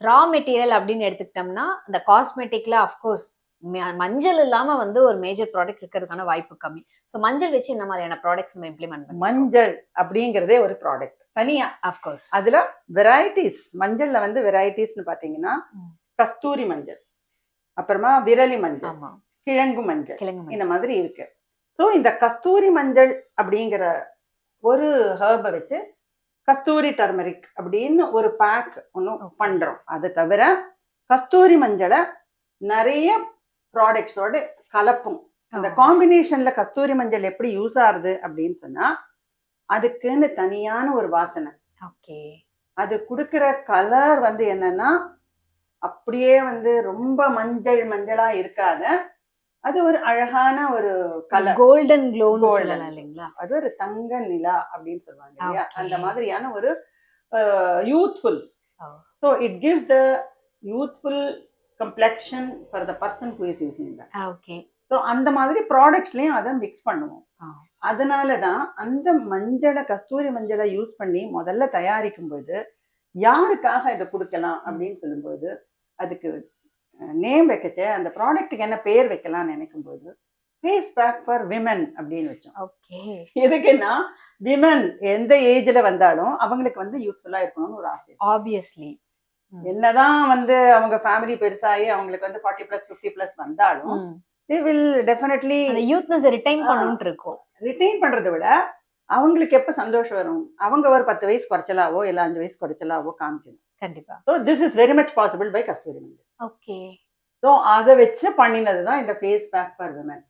Raw material அப்படின்னு எடுத்துக்கிட்டோம்னா இந்த காஸ்மெட்டிக்ல அஃப்கோர்ஸ் மஞ்சள் இல்லாம வந்து ஒரு மேஜர் ப்ராடக்ட் இருக்கிறதுக்கான வாய்ப்பு கம்மி. ஸோ மஞ்சள் வச்சு என்ன மாதிரியான ப்ராடக்ட்ஸ் நம்ம இம்ப்ளிமெண்ட் மஞ்சள் அப்படிங்கிறதே ஒரு ப்ராடக்ட் தனியா. அஃப்கோர்ஸ் அதுல வெரைட்டிஸ் மஞ்சள்ல வந்து வெரைட்டிஸ்னு பாத்தீங்கன்னா. கஸ்தூரி மஞ்சள் அப்புறமா விரலி மஞ்சள் கிழங்கு மஞ்சள் கிழங்கு இந்த மாதிரி இருக்கு. ஸோ இந்த கஸ்தூரி மஞ்சள் அப்படிங்கிற ஒரு ஹேர்பை வச்சு கஸ்தூரி டர்மரிக் அப்படின்னு ஒரு பேக் ஒன்று. பண்றோம். அது தவிர கஸ்தூரி மஞ்சளை நிறைய ப்ராடக்ட்ஸோட கலப்போம். அந்த காம்பினேஷன்ல கஸ்தூரி மஞ்சள் எப்படி யூஸ் ஆகுது அப்படின்னு சொன்னா அதுக்குன்னு தனியான ஒரு வாசனை. ஓகே அது கொடுக்குற கலர் வந்து என்னன்னா அப்படியே வந்து ரொம்ப மஞ்சள் மஞ்சளா இருக்காத அது ஒரு அழகான ஒரு கலர் கோல்டன். சொல்லலாம் இல்லைங்களா அது ஒரு தங்க நிலா அப்படின்னு சொல்லுவாங்க இல்லையா. அந்த மாதிரியான ஒரு youthful Oh. So it gives the youthful complexion for the person who is using that okay so அந்த மாதிரி ப்ராடக்ட்ஸ்லயும் அதை மிக்ஸ் பண்ணுவோம் ஆ. அதனால தான் அந்த மஞ்சளை கஸ்தூரி மஞ்சளை யூஸ் பண்ணி முதல்ல தயாரிக்கும் போது யாருக்காக இதை கொடுக்கலாம் அப்படின்னு சொல்லும்போது அதுக்கு நேம் வைக்கச்சே அந்த ப்ராடக்ட்டுக்கு என்ன பேர் வைக்கலாம்னு நினைக்கும் போது ஃபேஸ் பேக் ஃபார் விமன் அப்படின்னு வச்சோம். ஓகே எதுக்குன்னா விமன் எந்த ஏஜ்ல வந்தாலும் அவங்களுக்கு வந்து யூஸ்ஃபுல்லா இருக்கணும்னு ஒரு ஆசை ஆப்வியஸ்லி என்னதான் வந்து அவங்க ஃபேமிலி பெருசாகி அவங்களுக்கு வந்து ஃபார்ட்டி பிளஸ் ஃபிஃப்டி பிளஸ் வந்தாலும் they will definitely youthness retain. பண்ணணும்னு இருக்கும். ரிட்டைன் பண்றதை விட அவங்களுக்கு எப்ப சந்தோஷம் வரும்? அவங்க ஒரு பத்து வயசு குறைச்சலாவோ இல்ல அஞ்சு வயசு குறைச்சலாவோ காமிக்கணும். கண்டிப்பா. So this is very much possible by Kasturi okay so அதை வச்சு பண்ணினது தான் இந்த ஃபேஸ் பேக் ஃபார் விமன்